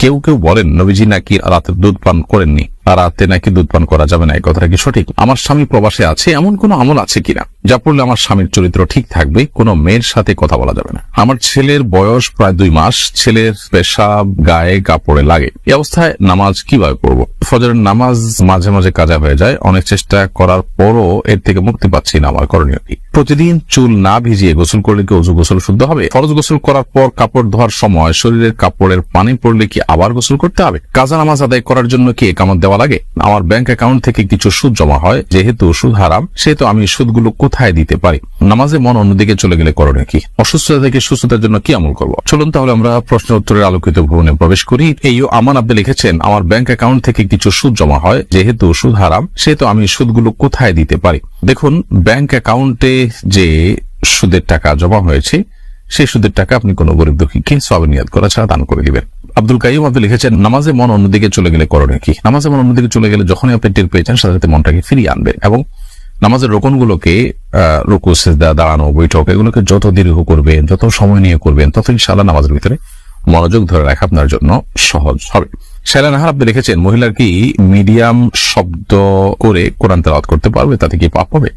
কেউ কেউ বলেন, নবীজি নাকি রাতে দুধ পান করেননি? রাতে নাকি দুধ পান করা যাবে না, এই কথাটা কি সঠিক? আমার স্বামী প্রবাসে আছে, এমন কোন আমল আছে কিনা? যা পড়লে আমার স্বামীর চরিত্র ঠিক থাকবে, কোনো মেয়ের সাথে কথা বলা যাবে না। আমার ছেলের বয়স প্রায় দুই মাস, ছেলের পেশাব গায়ে কাপড়ে লাগে। এই অবস্থায় নামাজ কীভাবে পড়ব? ফজরের নামাজ মাঝে মাঝে কাজা হয়ে যায়, অনেক চেষ্টা করার পরও এর থেকে মুক্তি পাচ্ছি না আমার করণীয় কি প্রতিদিন চুল না ভিজিয়ে গোসল করলে কি অজু গোসল শুদ্ধ হবে? ফরজ গোসল করার পর কাপড় ধোয়ার সময় শরীরের কাপড়ের পানি পড়লে কি আবার গোসল করতে হবে? কাজা নামাজ আদায় করার জন্য কি একামত দেওয়া লাগে? আমার ব্যাংক অ্যাকাউন্ট থেকে কিছু সুদ জমা হয়, যেহেতু সুদ হারাম, সেহেতু আমি সুদগুলো কোথায় দিতে পারি? নামাজে মন অন্যদিকে চলে গেলে করণীয় কি? অসুস্থতা থেকে সুস্থতার জন্য কি আমল করব? চলুন তাহলে আমরা প্রশ্ন উত্তরের আলোকিত ভবনে প্রবেশ করি। এই আমান আপনি লিখেছেন, আমার ব্যাংক অ্যাকাউন্ট থেকে কিছু সুদ জমা হয়, যেহেতু সুদ হারাম, সেহেতু আমি সুদগুলো কোথায় দিতে পারি? দেখুন, ব্যাংক অ্যাকাউন্টে যে সুদের টাকা জমা হয়েছে, সেই সুদের টাকা আপনি কোনো গরিব দুঃখীকে সবে নিয়াদ করা ছাড়া দান করে দিবেন। আব্দুল কাইম আপনি লিখেছেন, নামাজে মন অন্যদিকে চলে গেলে করণীয় কি? নামাজে মন অন্যদিকে চলে গেলে যখনই আপনি টের পেয়েছেন সাথে সাথে মনটাকে ফিরিয়ে আনবেন এবং নামাজের রোকনগুলোকে রুকু, সেজদা, দাঁড়ানো, বৈঠক, এগুলোকে যত দীর্ঘ করবেন, যত সময় নিয়ে করবেন, তত ইনশাআল্লাহ নামাজের ভিতরে মনোযোগ ধরে রাখা আপনার জন্য সহজ হবে। শাইলা নাহার আপনি লিখেছেন, মহিলার কি মিডিয়াম শব্দ করে কোরআন তেলাওয়াত করতে পারবে? তাতে কি পাপ হবে?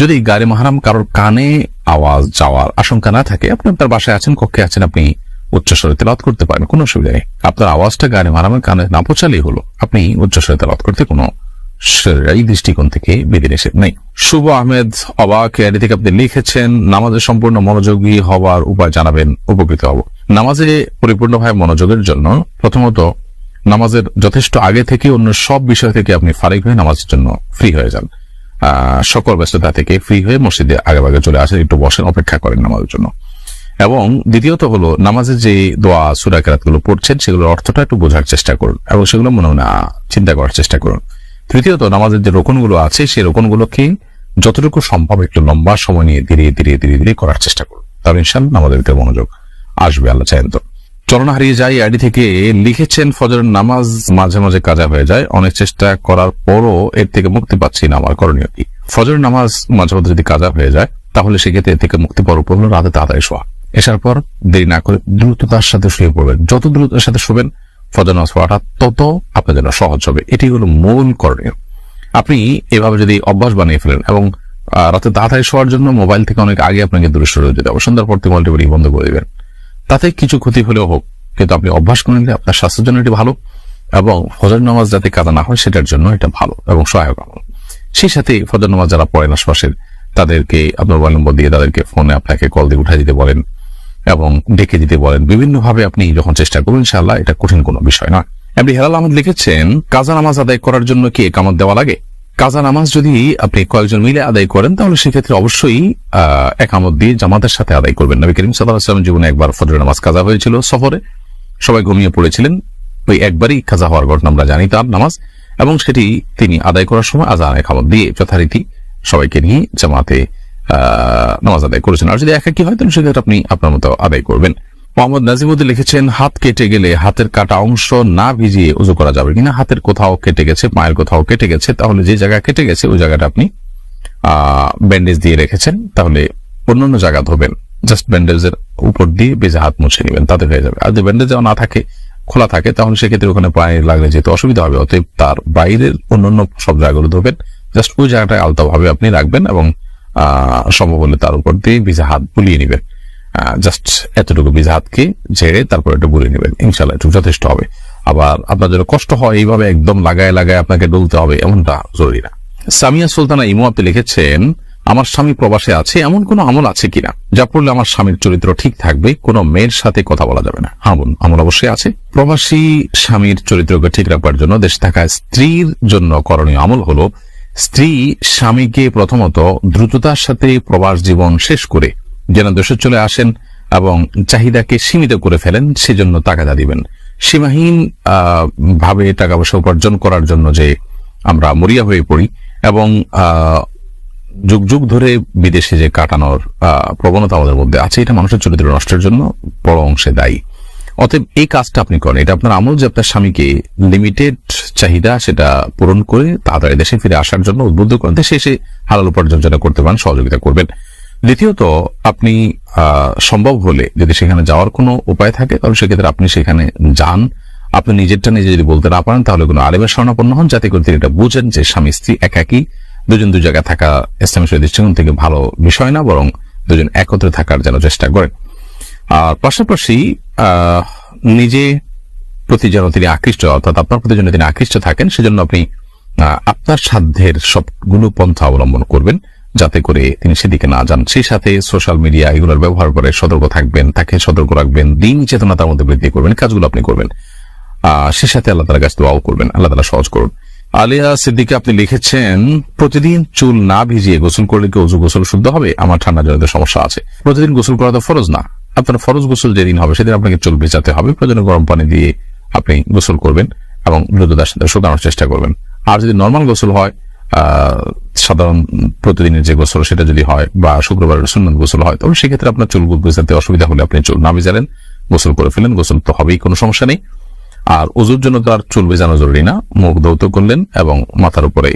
যদি গাড়ি মাহারাম কারোর কানে আওয়াজ যাওয়ার আশঙ্কা না থাকে, আপনি আপনার বাসায় আছেন, কক্ষে আছেন, আপনি উচ্চস্বরে তেলাওয়াত করতে পারেন, কোনো অসুবিধা নেই। আপনার আওয়াজটা গাড়ি মারামের কানে না পৌঁছালেই হলো। আপনি উচ্চস্বরে তেলাওয়াত করতে কোনো দৃষ্টিকোণ থেকে বিধি নিষেধ নেই। শুভ আহমেদ অবাক এর থেকে আপনি লিখেছেন নামাজে সম্পূর্ণ মনোযোগী হওয়ার উপায় জানাবেন, উপকৃত হব। নামাজে পরিপূর্ণভাবে মনোযোগের জন্য প্রথমত নামাজের যথেষ্ট আগে থেকে অন্য সব বিষয় থেকে আপনি ফারিক হয়ে নামাজের জন্য ফ্রি হয়ে যান। সকল ব্যস্ততা থেকে ফ্রি হয়ে মসজিদে আগে আগে চলে আসেন, একটু বসেন, অপেক্ষা করেন নামাজের জন্য। এবং দ্বিতীয়ত হলো, নামাজে যে দোয়া, সুরা কেরাতগুলো পড়ছেন, সেগুলোর অর্থটা একটু বোঝার চেষ্টা করুন এবং সেগুলো মনে মনে চিন্তা করার চেষ্টা করুন। তৃতীয়ত, নামাজের যে রোকনগুলো আছে, সেই রোকনগুলোকে যতটুকু সম্ভব একটু লম্বা সময় নিয়ে ধীরে ধীরে ধীরে ধীরে করার চেষ্টা করুন। তাহলে ইনশাল্লাহ ভিতরে মনোযোগ আসবে, আল্লাহ চাইন তো। চলনা হারিয়ে যায় আইডি থেকে। লিখেছেন ফজরের নামাজ মাঝে মাঝে কাজা হয়ে যায়। অনেক চেষ্টা করার পরও এর থেকে মুক্তি পাচ্ছি না আমার করণীয় কি? ফজরের নামাজ মাঝে মাঝে যদি কাজা হয়ে যায়, তাহলে সেক্ষেত্রে এর থেকে মুক্তি পাওয়ার উপর হলো রাতে তাড়াতাড়ি শোয়া। এসার পর দেরি না করে দ্রুততার সাথে শুয়ে পড়বেন। যত দ্রুততার সাথে শোবেন ফজর নামাজ পড়াটা তত আপনার জন্য সহজ হবে। এটি হলো মূল করণীয়। আপনি এভাবে যদি অভ্যাস বানিয়ে ফেলেন এবং রাতে তাড়াতাড়ি শোয়ার জন্য মোবাইল থেকে অনেক আগে আপনাকে দূরে সরে যেতে হবে। সন্ধ্যার পর থেকে মোবাইলটি বন্ধ করে দিবেন। তাতে কিছু ক্ষতি হলেও হোক, কিন্তু আপনি অভ্যাস করে নিলে আপনার স্বাস্থ্যের জন্য এটি ভালো এবং ফজর নামাজ যাতে কাদা না হয়, সেটার জন্য এটা ভালো এবং সহায়ক আমল। সেই সাথে ফজর নামাজ যারা পড়েন আশপাশের, তাদেরকে আপনার মোবাইল নম্বর দিয়ে তাদেরকে ফোনে আপনাকে কল দিয়ে উঠাই দিতে বলেন এবং ডেকে দিতে বলেন। বিভিন্নভাবে আপনি যখন চেষ্টা করবেন, ইনশাআল্লাহ এটা কঠিন কোনো বিষয় নয়। আপনি হেলাল আহমদ লিখেছেন, কাজা নামাজ আদায় করার জন্য কি একামত দেওয়া লাগে? কাজা নামাজ যদি আপনি কয়েকজন মিলে আদায় করেন, তাহলে সেক্ষেত্রে অবশ্যই একামত দিয়ে জামাতের সাথে আদায় করবেন। নবী করিম সাল্লাহ জীবনে একবার ফজর নামাজ কাজা হয়েছিল সফরে। সবাই ঘুমিয়ে পড়েছিলেন। ওই একবারই কাজা হওয়ার ঘটনা আমরা জানি তার নামাজ। এবং সেটি তিনি আদায় করার সময় আজান, একামত দিয়ে যথারীতি সবাইকে নিয়ে জামাতে নামাজ আদায় করেছেন। আর যদি একা কি হয়, তাহলে সেক্ষেত্রে আপনি আপনার মতো আদায় করবেন। মোহাম্মদ নাজিমুদ্দিন লিখেছেন, হাত কেটে গেলে হাতের কাটা অংশ না ভিজিয়ে উজু করা যাবে কিনা? হাতের কোথাও কেটে গেছে, পায়ের কোথাও কেটে গেছে, তাহলে যে জায়গা কেটে গেছে, ওই জায়গাটা আপনি ব্যান্ডেজ দিয়ে রেখেছেন, তাহলে অন্যান্য জায়গা ধোবেন। জাস্ট ব্যান্ডেজের উপর দিয়ে বেজে হাত মুছে নেবেন, তাতে হয়ে যাবে। আর যদি ব্যান্ডেজ না থাকে, খোলা থাকে, তাহলে সেক্ষেত্রে ওখানে পায়ে লাগলে যেতে অসুবিধা হবে, অতএব তার বাইরের অন্যান্য সব জায়গাগুলো ধোবেন। জাস্ট ওই জায়গাটায় আলতাভাবে আপনি রাখবেন এবং আহ সম্ভব হলে তার উপর দিয়ে ভিজা হাত বুলিয়ে নেবেন। জাস্ট এতটুকু ভিজা হাতকে ঝেড়ে তারপর একটু বুলিয়ে নেবেন। ইনশাল্লাহ একটু যথেষ্ট হবে। আবার আপনার জন্য কষ্ট হয় এইভাবে একদম লাগায় লাগায় আপনাকে ডলতে হবে, এমনটা জরুরি না। সামিয়া সুলতানা ইমো আপনি লিখেছেন, আমার স্বামী প্রবাসে আছে, এমন কোন আমল আছে কিনা? যা পড়লে আমার স্বামীর চরিত্র ঠিক থাকবে, কোনো মেয়ের সাথে কথা বলা যাবে না। হ্যাঁ বোন, আমল অবশ্যই আছে। প্রবাসী স্বামীর চরিত্রকে ঠিক রাখবার জন্য দেশ থাকা স্ত্রীর জন্য করণীয় আমল হলো, স্ত্রী স্বামীকে প্রথমত দ্রুততার সাথে প্রবাস জীবন শেষ করে যেন দেশে চলে আসেন এবং চাহিদাকে সীমিত করে ফেলেন, সেজন্য তাগাদা দিবেন। সীমাহীন ভাবে টাকা পয়সা উপার্জন করার জন্য যে আমরা মরিয়া হয়ে পড়ি এবং যুগ যুগ ধরে বিদেশে যে কাটানোর প্রবণতা আমাদের মধ্যে আছে, এটা মানুষের চরিত্র নষ্টের জন্য বড় অংশে দায়ী। অতএব এই কাজটা আপনি করেন, এটা আপনার আমল যে আপনার স্বামীকে লিমিটেড চাহিদা সেটা পূরণ করে তাড়াতাড়ি দেশে ফিরে আসার জন্য উদ্বুদ্ধ করেন, দেশে এসে হালাল উপার্জন যেন করতে পারেন, সহযোগিতা করবেন। দ্বিতীয়ত, আপনি সম্ভব হলে যদি সেখানে যাওয়ার কোনো উপায় থাকে, তাহলে সেক্ষেত্রে আপনি সেখানে যান। আপনি নিজেরটা নিজে যদি বলতে না পারেন, তাহলে কোনো আলেমের স্বর্ণাপন্ন হন। যাতে করে তিনি এটা বুঝেন যে স্বামী, স্ত্রী একাকি, দুজন দু জায়গায় থাকা ইসলামী শরীর দৃষ্টিকোণ থেকে ভালো বিষয় না, বরং দুজন একত্রে থাকার যেন চেষ্টা করেন। আর পাশাপাশি নিজে প্রতি যেন তিনি আকৃষ্ট, অর্থাৎ আপনার প্রতি যেন তিনি আকৃষ্ট থাকেন, সেজন্য আপনি আপনার সাধ্যের সবগুলো পন্থা অবলম্বন করবেন। যাতে করে তিনি সেদিকে না যান। সেই সাথে সোশ্যাল মিডিয়া এগুলোর ব্যবহার করে সতর্ক থাকবেন, তাকে সতর্ক রাখবেন, দিন চেতনা তার মধ্যে বৃদ্ধি করবেন কাজগুলো আপনি করবেন। সে সাথে আল্লাহ তালা কাছে দোয়াও করবেন। আল্লাহ তালা সহজ করুন। আলিয়া সিদ্দিকে, আপনি লিখেছেন, প্রতিদিন চুল না ভিজিয়ে গোসল করলে কি গোসল শুদ্ধ হবে? আমার ঠান্ডা জনিত সমস্যা আছে। প্রতিদিন গোসল করা তো ফরজ না। আপনার ফরজ গোসল যেদিন হবে, সেদিন আপনাকে চুল ভেজাতে হবে। প্রয়োজনে গরম পানি দিয়ে আপনি গোসল করবেন এবং দ্রুততার সাথে শুকানোর চেষ্টা করবেন। আর যদি নর্মাল গোসল হয় সাধারণ প্রতিদিনের যে গোসল সেটা যদি হয় বা শুক্রবারের সুন্নত গোসল হয়, তবে সেক্ষেত্রে আপনার চুল ভেজাতে অসুবিধা হলে আপনি চুল না ভেজালেন গোসল করে ফেলেন, গোসল তো হবেই, কোনো সমস্যা নেই। আর অজুর জন্য তো আর চুল ভেজানো জরুরি না, মুখ দৌত করলেন এবং মাথার উপরে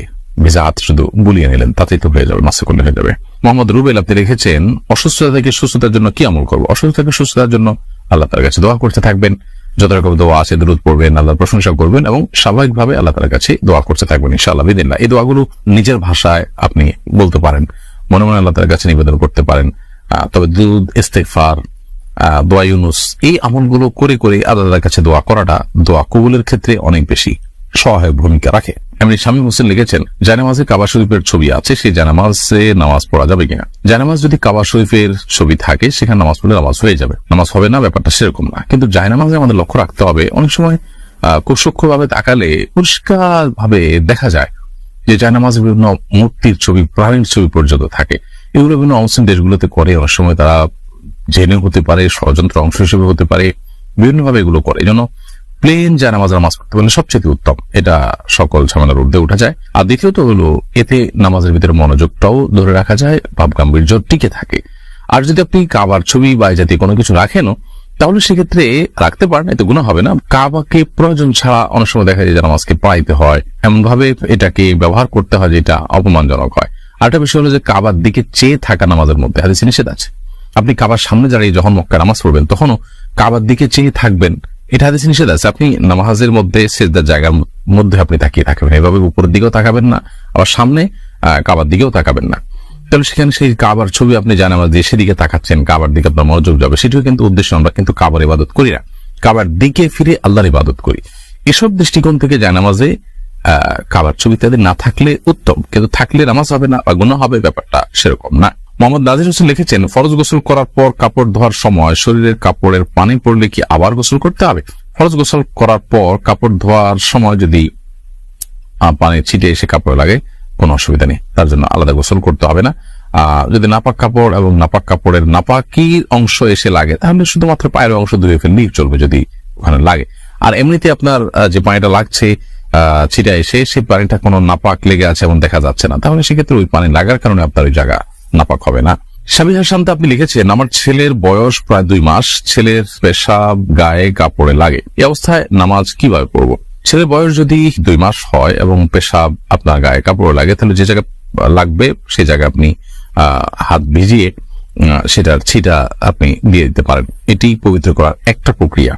ভেজা হাত শুধু বুলিয়ে নিলেন, তাতেই তো হয়ে যাবে, মাসে করলে হয়ে যাবে। মোহাম্মদ রুবেল, আপনি রেখেছেন, অসুস্থতা থেকে সুস্থতার জন্য কি আমল করব? অসুস্থতা থেকে সুস্থতার জন্য আল্লাহ তার কাছে দোয়া করতে থাকবেন। যত রকম দোয়া আছে দূরত পড়বেন, আল্লাহর প্রশংসা করবেন এবং স্বাভাবিকভাবে আল্লাহ তার কাছে দোয়া করতে থাকবেন ইনশাআল্লাহ বিদিনা এই দোয়াগুলো নিজের ভাষায় আপনি বলতে পারেন, মনে মনে আল্লাহ তার কাছে নিবেদন করতে পারেন। তবে দুধ ইস্তেফার দোয়া ইউনুস, এই আমলগুলো করে করে আল্লাহর কাছে দোয়া করাটা দোয়া কবুলের ক্ষেত্রে অনেক বেশি সহায়ক ভূমিকা রাখে। এমনি স্বামী হোসেন লিখেছেন, জানামাজে কাবা শরীফের ছবি আছে, সেই জানামাজে নামাজ পড়া যাবে কিনা? জানামাজ যদি কাবা শরীফের ছবি থাকে, সেখানে নামাজ পড়লে নামাজ হয়ে যাবে। নামাজ হবে না, ব্যাপারটা সেরকম না। কিন্তু জায়নামাজে আমাদের লক্ষ্য রাখতে হবে, অনেক সময় সূক্ষ্মভাবে তাকালে পরিষ্কার ভাবে দেখা যায় যে জায়নামাজে বিভিন্ন মূর্তির ছবি, প্রাণীর ছবি পর্যন্ত থাকে। এগুলো বিভিন্ন অমুসলিম দেশগুলোতে করে, অনেক সময় তারা জেনে হতে পারে, ষড়যন্ত্র অংশ হিসেবে হতে পারে, বিভিন্নভাবে এগুলো করে। এই প্লেন যা নামাজ পড়তে পারলে সবচেয়ে উত্তম। এটা সকল ঝামেলার ঊর্ধ্বে উঠা যায়। আর দ্বিতীয়ত হলো, এতে নামাজের ভিতরে মনোযোগটাও ধরে রাখা যায় ভাব গাম্ভীর্য টিকে থাকে। আর যদি আপনি কাবার ছবি বা জাতীয় কোনো কিছু রাখেনও, তাহলে সেক্ষেত্রে রাখতে পারেন, এতে গুণা হবে না। কাবাকে প্রয়োজন ছাড়া অনেক সময় দেখা যায় যে নামাজকে পাইতে হয়। এমনভাবে এটাকে ব্যবহার করতে হয় যেটা অপমানজনক হয়। আরেকটা বিষয় হলো যে কাবার দিকে চেয়ে থাকা নামাজের মধ্যে হাদিসে নিষেধ আছে। আপনি কাবার সামনে দাঁড়িয়ে যখন মক্কা নামাজ পড়বেন, তখনও কাবার দিকে চেয়ে থাকবেন। এটা হাদিসে নিষেধ আছে। আপনি নামাজের মধ্যে সেজদার জায়গার মধ্যে আপনি তাকিয়ে থাকবেন এভাবে উপরের দিকেও তাকাবেন না, আবার সামনে কাবার দিকেও তাকাবেন না। তাহলে সেখানে সেই কাবার ছবি আপনি জানেন, আমার দেশের দিকে তাকাচ্ছেন, কাবার দিকে আপনার মনোযোগ যাবে, সেটিও কিন্তু উদ্দেশ্য, আমরা কিন্তু কাবার ইবাদত করি না। কাবার দিকে ফিরে আল্লাহর ইবাদত করি। এসব দৃষ্টিকোণ থেকে জানামাজে কাবার ছবি তাদের না থাকলে উত্তম। কিন্তু থাকলে নামাজ হবে না বা গুণ হবে, ব্যাপারটা সেরকম না। মোহাম্মদ নাজির হোসেন লিখেছেন ফরজ গোসল করার পর কাপড় ধোয়ার সময় শরীরের কাপড়ের পানি পড়লে কি আবার গোসল করতে হবে? ফরজ গোসল করার পর কাপড় ধোয়ার সময় যদি পানি ছিটে এসে কাপড়ে লাগে কোনো অসুবিধা নেই। তার জন্য আলাদা গোসল করতে হবে না। যদি নাপাক কাপড় এবং নাপাক কাপড়ের নাপাকি অংশ এসে লাগে তাহলে শুধুমাত্র পায়ের অংশ ধুয়ে ফেললেই চলবে যদি ওখানে লাগে। আর এমনিতে আপনার যে পানিটা লাগছে আহ, ছিটা এসে সেই পানিটা কোনো নাপাক লেগে আছে এমন দেখা যাচ্ছে না। তাহলে সেক্ষেত্রে ওই পানি লাগার কারণে আপনার ওই জায়গা নাপাক হবে না। সাবিহা শান্ত আপনি লিখেছেন, আমার ছেলের বয়স প্রায় দুই মাস, ছেলের পেশাব গায়ে কাপড়ে লাগে। এই অবস্থায় নামাজ কীভাবে পড়ব? ছেলের বয়স যদি দুই মাস হয় এবং পেশাব আপনার গায়ে কাপড়ে লাগে, তাহলে যে জায়গায় লাগবে, সেই জায়গায় আপনি হাত ভিজিয়ে সেটার ছিটা আপনি দিয়ে দিতে পারেন। এটি পবিত্র করার একটা প্রক্রিয়া।